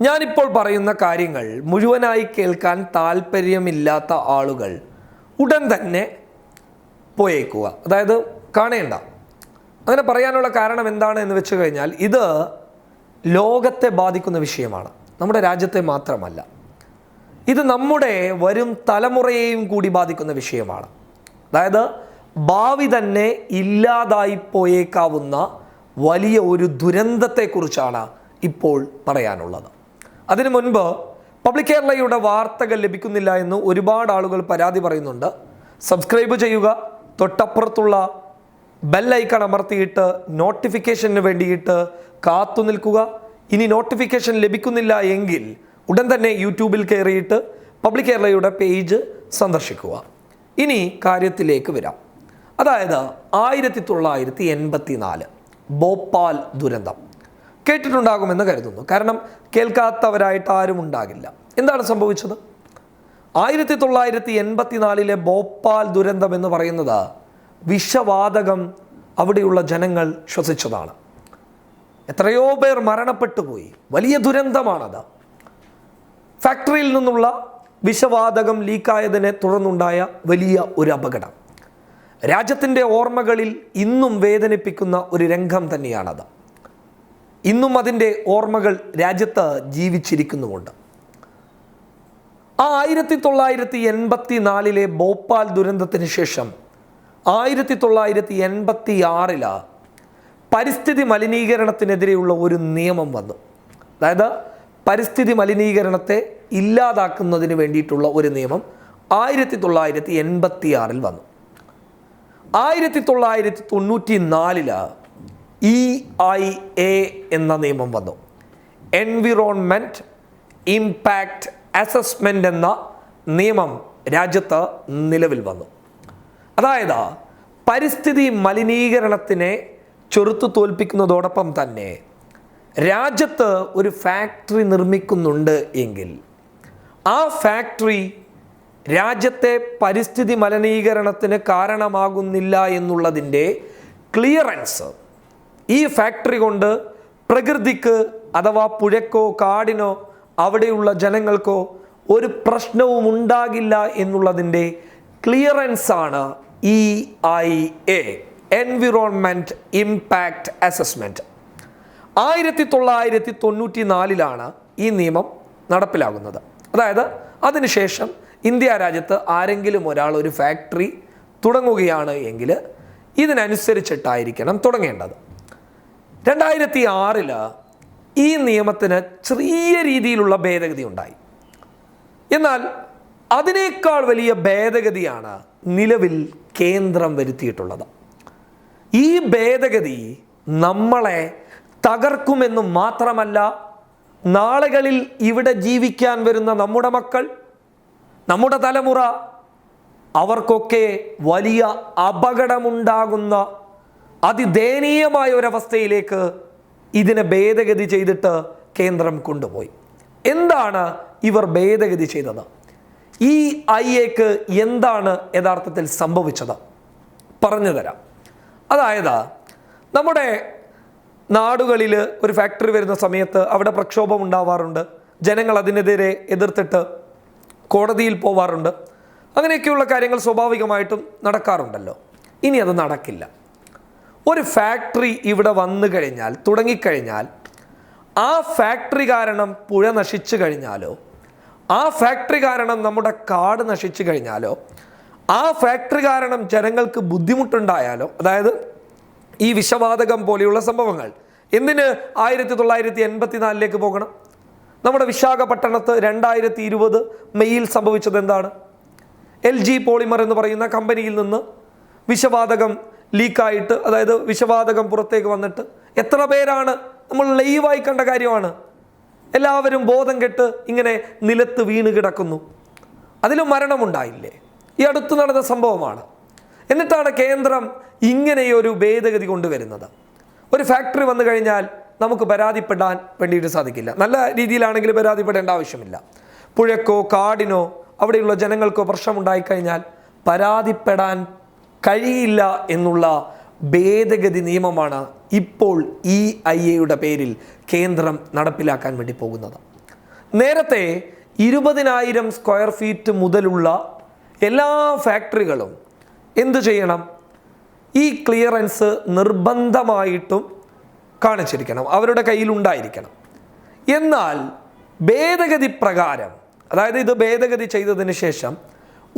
ഞാനിപ്പോൾ പറയുന്ന കാര്യങ്ങൾ മുഴുവനായി കേൾക്കാൻ താല്പര്യമില്ലാത്ത ആളുകൾ ഉടൻ തന്നെ പോയേക്കുക. അതായത് കാണേണ്ട. അങ്ങനെ പറയാനുള്ള കാരണം എന്താണ് എന്ന് വെച്ച് കഴിഞ്ഞാൽ ഇത് ലോകത്തെ ബാധിക്കുന്ന വിഷയമാണ്. നമ്മുടെ രാജ്യത്തെ മാത്രമല്ല. ഇത് നമ്മുടെ വരും തലമുറയെയും കൂടി ബാധിക്കുന്ന വിഷയമാണ്. അതായത് ഭാവി തന്നെ ഇല്ലാതായി പോയേക്കാവുന്ന വലിയ ഒരു ദുരന്തത്തെക്കുറിച്ചാണ് ഇപ്പോൾ പറയാനുള്ളത്. അതിനു മുൻപ് പബ്ലിക് കേരളയുടെ വാർത്തകൾ ലഭിക്കുന്നില്ല എന്ന് ഒരുപാട് ആളുകൾ പരാതി പറയുന്നുണ്ട്. സബ്സ്ക്രൈബ് ചെയ്യുക. തൊട്ടപ്പുറത്തുള്ള ബെല്ലൈക്കൺ അമർത്തിയിട്ട് നോട്ടിഫിക്കേഷന് വേണ്ടിയിട്ട് കാത്തു നിൽക്കുക. ഇനി നോട്ടിഫിക്കേഷൻ ലഭിക്കുന്നില്ല എങ്കിൽ ഉടൻ തന്നെ യൂട്യൂബിൽ കയറിയിട്ട് പബ്ലിക് കേരളയുടെ പേജ് സന്ദർശിക്കുക. ഇനി കാര്യത്തിലേക്ക് വരാം. അതായത് ആയിരത്തി തൊള്ളായിരത്തി എൺപത്തി നാല് ഭോപ്പാൽ ദുരന്തം. കേട്ടിട്ടുണ്ടാകുമെന്ന് കരുതുന്നു. കാരണം കേൾക്കാത്തവരായിട്ട് ആരും ഉണ്ടാകില്ല. എന്താണ് സംഭവിച്ചത്? ആയിരത്തി തൊള്ളായിരത്തി എൺപത്തിനാലിലെ ഭോപ്പാൽ ദുരന്തം എന്ന് പറയുന്നത് വിഷവാതകം അവിടെയുള്ള ജനങ്ങൾ ശ്വസിച്ചതാണ്. എത്രയോ പേർ മരണപ്പെട്ടു പോയി. വലിയ ദുരന്തമാണത്. ഫാക്ടറിയിൽ നിന്നുള്ള വിഷവാതകം ലീക്കായതിനെ തുടർന്നുണ്ടായ വലിയ ഒരു അപകടം. രാജ്യത്തിന്റെ ഓർമ്മകളിൽ ഇന്നും വേദനിപ്പിക്കുന്ന ഒരു രംഗം തന്നെയാണത്. ഇന്നും അതിന്റെ ഓർമ്മകൾ രാജ്യത്ത് ജീവിച്ചിരിക്കുന്നുമുണ്ട്. ആ ആയിരത്തി തൊള്ളായിരത്തി എൺപത്തി നാലിലെ ഭോപ്പാൽ ദുരന്തത്തിന് ശേഷം ആയിരത്തി തൊള്ളായിരത്തി എൺപത്തി ആറിൽ പരിസ്ഥിതി മലിനീകരണത്തിനെതിരെയുള്ള ഒരു നിയമം വന്നു. അതായത് പരിസ്ഥിതി മലിനീകരണത്തെ ഇല്ലാതാക്കുന്നതിന് വേണ്ടിയിട്ടുള്ള ഒരു നിയമം ആയിരത്തി തൊള്ളായിരത്തി എൺപത്തി ആറിൽ വന്നു. ആയിരത്തി തൊള്ളായിരത്തി തൊണ്ണൂറ്റി നാലിൽ ഇ ഐ എ എന്ന നിയമം വന്നു. എൻവിറോൺമെന്റ് ഇമ്പാക്റ്റ് അസസ്മെന്റ് എന്ന നിയമം രാജ്യത്ത് നിലവിൽ വന്നു. അതായത് പരിസ്ഥിതി മലിനീകരണത്തിനെ ചെറുത്തു തോൽപ്പിക്കുന്നതോടൊപ്പം തന്നെ രാജ്യത്ത് ഒരു ഫാക്ടറി നിർമ്മിക്കുന്നുണ്ട് എങ്കിൽ ആ ഫാക്ടറി രാജ്യത്തെ പരിസ്ഥിതി മലിനീകരണത്തിന് കാരണമാകുന്നില്ല എന്നുള്ളതിന്റെ ക്ലിയറൻസ് ഈ ഫാക്ടറി കൊണ്ട് പ്രകൃതിക്ക് അഥവാ പുഴക്കോ കാടിനോ അവിടെയുള്ള ജനങ്ങൾക്കോ ഒരു പ്രശ്നവും ഉണ്ടാകില്ല എന്നുള്ളതിന്റെ ക്ലിയറൻസ് ആണ് E I A environment impact assessment ആയിരത്തി തൊള്ളായിരത്തി തൊണ്ണൂറ്റി നാലിലാണ് ഈ നിയമം നടപ്പിലാകുന്നത്. അതായത് അതിനുശേഷം ഇന്ത്യ രാജ്യത്ത് ആരെങ്കിലും ഒരാൾ ഒരു ഫാക്ടറി തുടങ്ങുകയാണ് എങ്കിൽ ഇതിനനുസരിച്ചിട്ടായിരിക്കണം തുടങ്ങേണ്ടത്. രണ്ടായിരത്തി ആറിൽ ഈ നിയമത്തിന് ചെറിയ രീതിയിലുള്ള ഭേദഗതി ഉണ്ടായി. എന്നാൽ അതിനേക്കാൾ വലിയ ഭേദഗതിയാണ് നിലവിൽ കേന്ദ്രം വരുത്തിയിട്ടുള്ളത്. ഈ ഭേദഗതി നമ്മളെ തകർക്കുമെന്ന് മാത്രമല്ല നാളുകളിൽ ഇവിടെ ജീവിക്കാൻ വരുന്ന നമ്മുടെ മക്കൾ നമ്മുടെ തലമുറ അവർക്കൊക്കെ വലിയ അപകടമുണ്ടാകുന്ന അതിദയനീയമായ ഒരവസ്ഥയിലേക്ക് ഇതിനെ ഭേദഗതി ചെയ്തിട്ട് കേന്ദ്രം കൊണ്ടുപോയി. എന്താണ് ഇവർ ഭേദഗതി ചെയ്തത്? ഈ ഐ എക്ക് എന്താണ് യഥാർത്ഥത്തിൽ സംഭവിച്ചത്? പറഞ്ഞു തരാം. അതായത് നമ്മുടെ നാടുകളിൽ ഒരു ഫാക്ടറി വരുന്ന സമയത്ത് അവിടെ പ്രക്ഷോഭം ഉണ്ടാവാറുണ്ട്. ജനങ്ങൾ അതിനെതിരെ എതിർത്തിട്ട് കോടതിയിൽ പോവാറുണ്ട്. അങ്ങനെയൊക്കെയുള്ള കാര്യങ്ങൾ സ്വാഭാവികമായിട്ടും നടക്കാറുണ്ടല്ലോ. ഇനി അത് നടക്കില്ല. ഒരു ഫാക്ടറി ഇവിടെ വന്നു കഴിഞ്ഞാൽ തുടങ്ങിക്കഴിഞ്ഞാൽ ആ ഫാക്ടറി കാരണം പുഴ നശിച്ചു കഴിഞ്ഞാലോ ആ ഫാക്ടറി കാരണം നമ്മുടെ കാട് നശിച്ചു കഴിഞ്ഞാലോ ആ ഫാക്ടറി കാരണം ജനങ്ങൾക്ക് ബുദ്ധിമുട്ടുണ്ടായാലോ അതായത് ഈ വിഷവാതകം പോലെയുള്ള സംഭവങ്ങൾ എന്തിന് ആയിരത്തി തൊള്ളായിരത്തി എൺപത്തിനാലിലേക്ക് പോകണം? നമ്മുടെ വിശാഖപട്ടണത്ത് രണ്ടായിരത്തി ഇരുപത് മെയ്യിൽ സംഭവിച്ചത് എന്താണ്? എൽ ജി പോളിമർ എന്ന് പറയുന്ന കമ്പനിയിൽ നിന്ന് വിഷവാതകം ലീക്കായിട്ട് അതായത് വിഷവാതകം പുറത്തേക്ക് വന്നിട്ട് എത്ര പേരാണ്? നമ്മൾ ലൈവായി കണ്ട കാര്യമാണ്. എല്ലാവരും ബോധം കെട്ട് ഇങ്ങനെ നിലത്ത് വീണ് കിടക്കുന്നു. അതിലും മരണമുണ്ടായില്ലേ? ഈ അടുത്ത് നടന്ന സംഭവമാണ്. എന്നിട്ടാണ് കേന്ദ്രം ഇങ്ങനെയൊരു ഭേദഗതി കൊണ്ടുവരുന്നത്. ഒരു ഫാക്ടറി വന്നു കഴിഞ്ഞാൽ നമുക്ക് പരാതിപ്പെടാൻ വേണ്ടിയിട്ട് സാധിക്കില്ല. നല്ല രീതിയിലാണെങ്കിൽ പരാതിപ്പെടേണ്ട ആവശ്യമില്ല. പുഴക്കോ കാടിനോ അവിടെയുള്ള ജനങ്ങൾക്കോ പ്രശ്നമുണ്ടായിക്കഴിഞ്ഞാൽ പരാതിപ്പെടാൻ കഴിയില്ല എന്നുള്ള ഭേദഗതി നിയമമാണ് ഇപ്പോൾ ഇ ഐ എയുടെ പേരിൽ കേന്ദ്രം നടപ്പിലാക്കാൻ വേണ്ടി പോകുന്നത്. നേരത്തെ ഇരുപതിനായിരം സ്ക്വയർ ഫീറ്റ് മുതലുള്ള എല്ലാ ഫാക്ടറികളും എന്തു ചെയ്യണം? ഈ ക്ലിയറൻസ് നിർബന്ധമായിട്ടും കാണിച്ചിരിക്കണം. അവരുടെ കയ്യിൽ ഉണ്ടായിരിക്കണം. എന്നാൽ ഭേദഗതി പ്രകാരം അതായത് ഇത് ഭേദഗതി ചെയ്തതിന് ശേഷം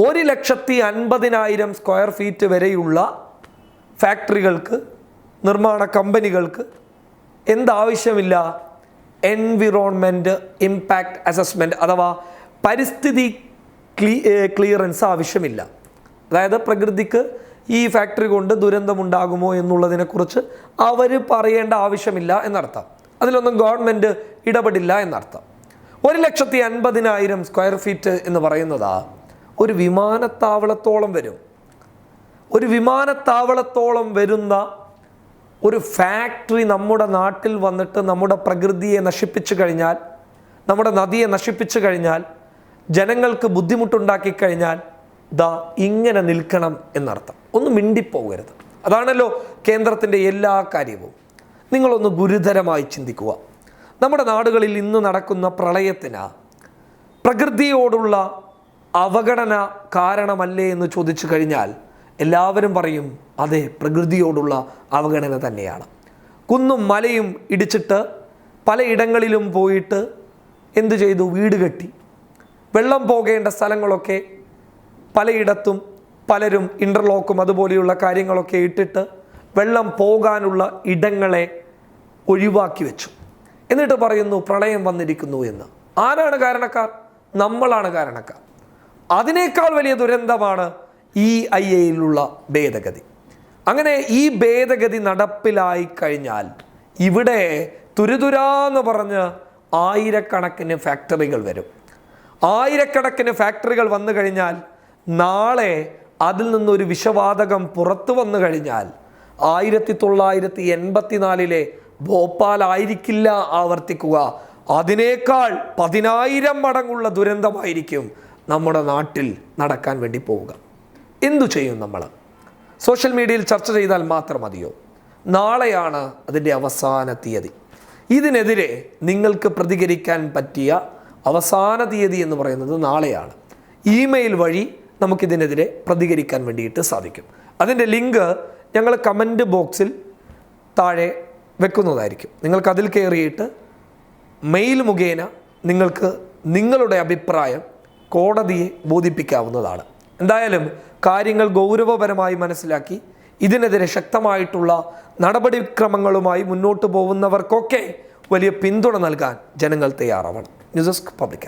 ഒരു ലക്ഷത്തി അൻപതിനായിരം സ്ക്വയർ ഫീറ്റ് വരെയുള്ള ഫാക്ടറികൾക്ക് നിർമ്മാണ കമ്പനികൾക്ക് എന്താവശ്യമില്ല? എൻവിറോൺമെന്റ് ഇമ്പാക്റ്റ് അസസ്മെന്റ് അഥവാ പരിസ്ഥിതി ക്ലീ ക്ലിയറൻസ് ആവശ്യമില്ല. അതായത് പ്രകൃതിക്ക് ഈ ഫാക്ടറി കൊണ്ട് ദുരന്തമുണ്ടാകുമോ എന്നുള്ളതിനെക്കുറിച്ച് അവർ പറയേണ്ട ആവശ്യമില്ല എന്നർത്ഥം. അതിലൊന്നും ഗവൺമെന്റ് ഇടപെടില്ല എന്നർത്ഥം. ഒരു ലക്ഷത്തി അൻപതിനായിരം സ്ക്വയർ ഫീറ്റ് എന്ന് പറയുന്നതാ ഒരു വിമാനത്താവളത്തോളം വരും. ഒരു വിമാനത്താവളത്തോളം വരുന്ന ഒരു ഫാക്ടറി നമ്മുടെ നാട്ടിൽ വന്നിട്ട് നമ്മുടെ പ്രകൃതിയെ നശിപ്പിച്ചു കഴിഞ്ഞാൽ നമ്മുടെ നദിയെ നശിപ്പിച്ചു കഴിഞ്ഞാൽ ജനങ്ങൾക്ക് ബുദ്ധിമുട്ടുണ്ടാക്കി കഴിഞ്ഞാൽ ദാ ഇങ്ങനെ നിൽക്കണം എന്നർത്ഥം. ഒന്ന് മിണ്ടിപ്പോകരുത്. അതാണല്ലോ കേന്ദ്രത്തിന്റെ എല്ലാ കാര്യവും. നിങ്ങളൊന്ന് ഗുരുതരമായി ചിന്തിക്കുക. നമ്മുടെ നാടുകളിൽ ഇന്ന് നടക്കുന്ന പ്രളയത്തിന് പ്രകൃതിയോടുള്ള അവഗണന കാരണമല്ലേ എന്ന് ചോദിച്ചു കഴിഞ്ഞാൽ എല്ലാവരും പറയും അതെ പ്രകൃതിയോടുള്ള അവഗണന തന്നെയാണ്. കുന്നും മലയും ഇടിച്ചിട്ട് പലയിടങ്ങളിലും പോയിട്ട് എന്തു ചെയ്തു? വീട് കെട്ടി. വെള്ളം പോകേണ്ട സ്ഥലങ്ങളൊക്കെ പലയിടത്തും പലരും ഇന്റർലോക്കും അതുപോലെയുള്ള കാര്യങ്ങളൊക്കെ ഇട്ടിട്ട് വെള്ളം പോകാനുള്ള ഇടങ്ങളെ ഒഴിവാക്കി വെച്ചു. എന്നിട്ട് പറയുന്നു പ്രളയം വന്നിരിക്കുന്നു എന്ന്. ആരാണ് കാരണക്കാർ? നമ്മളാണ് കാരണക്കാർ. അതിനേക്കാൾ വലിയ ദുരന്തമാണ് ഈ ഐ എയിലുള്ള ഭേദഗതി. അങ്ങനെ ഈ ഭേദഗതി നടപ്പിലായി കഴിഞ്ഞാൽ ഇവിടെ തുരുതുരാന്ന് പറഞ്ഞ് ആയിരക്കണക്കിന് ഫാക്ടറികൾ വരും. ആയിരക്കണക്കിന് ഫാക്ടറികൾ വന്നു കഴിഞ്ഞാൽ നാളെ അതിൽ നിന്നൊരു വിഷവാതകം പുറത്തു വന്നു കഴിഞ്ഞാൽ ആയിരത്തി തൊള്ളായിരത്തി എൺപത്തിനാലിലെ ഭോപ്പാൽ ആയിരിക്കില്ല ആവർത്തിക്കുക. അതിനേക്കാൾ പതിനായിരം മടങ്ങുള്ള ദുരന്തമായിരിക്കും നമ്മുടെ നാട്ടിൽ നടക്കാൻ വേണ്ടി പോവുക. എന്തു ചെയ്യും നമ്മൾ? സോഷ്യൽ മീഡിയയിൽ ചർച്ച ചെയ്താൽ മാത്രം മതിയോ? നാളെയാണ് അതിന്റെ അവസാന തീയതി. ഇതിനെതിരെ നിങ്ങൾക്ക് പ്രതികരിക്കാൻ പറ്റിയ അവസാന തീയതി എന്ന് പറയുന്നത് നാളെയാണ്. ഇമെയിൽ വഴി നമുക്കിതിനെതിരെ പ്രതികരിക്കാൻ വേണ്ടിയിട്ട് സാധിക്കും. അതിന്റെ ലിങ്ക് ഞങ്ങൾ കമന്റ് ബോക്സിൽ താഴെ വെക്കുന്നതായിരിക്കും. നിങ്ങൾക്ക് അതിൽ കയറിയിട്ട് മെയിൽ മുഖേന നിങ്ങൾക്ക് നിങ്ങളുടെ അഭിപ്രായം കോടതിയെ ബോധിപ്പിക്കാവുന്നതാണ്. എന്തായാലും കാര്യങ്ങൾ ഗൗരവപരമായി മനസ്സിലാക്കി ഇതിനെതിരെ ശക്തമായിട്ടുള്ള നടപടിക്രമങ്ങളുമായി മുന്നോട്ട് പോകുന്നവർക്കൊക്കെ വലിയ പിന്തുണ നൽകാൻ ജനങ്ങൾ തയ്യാറാവണം. News desk public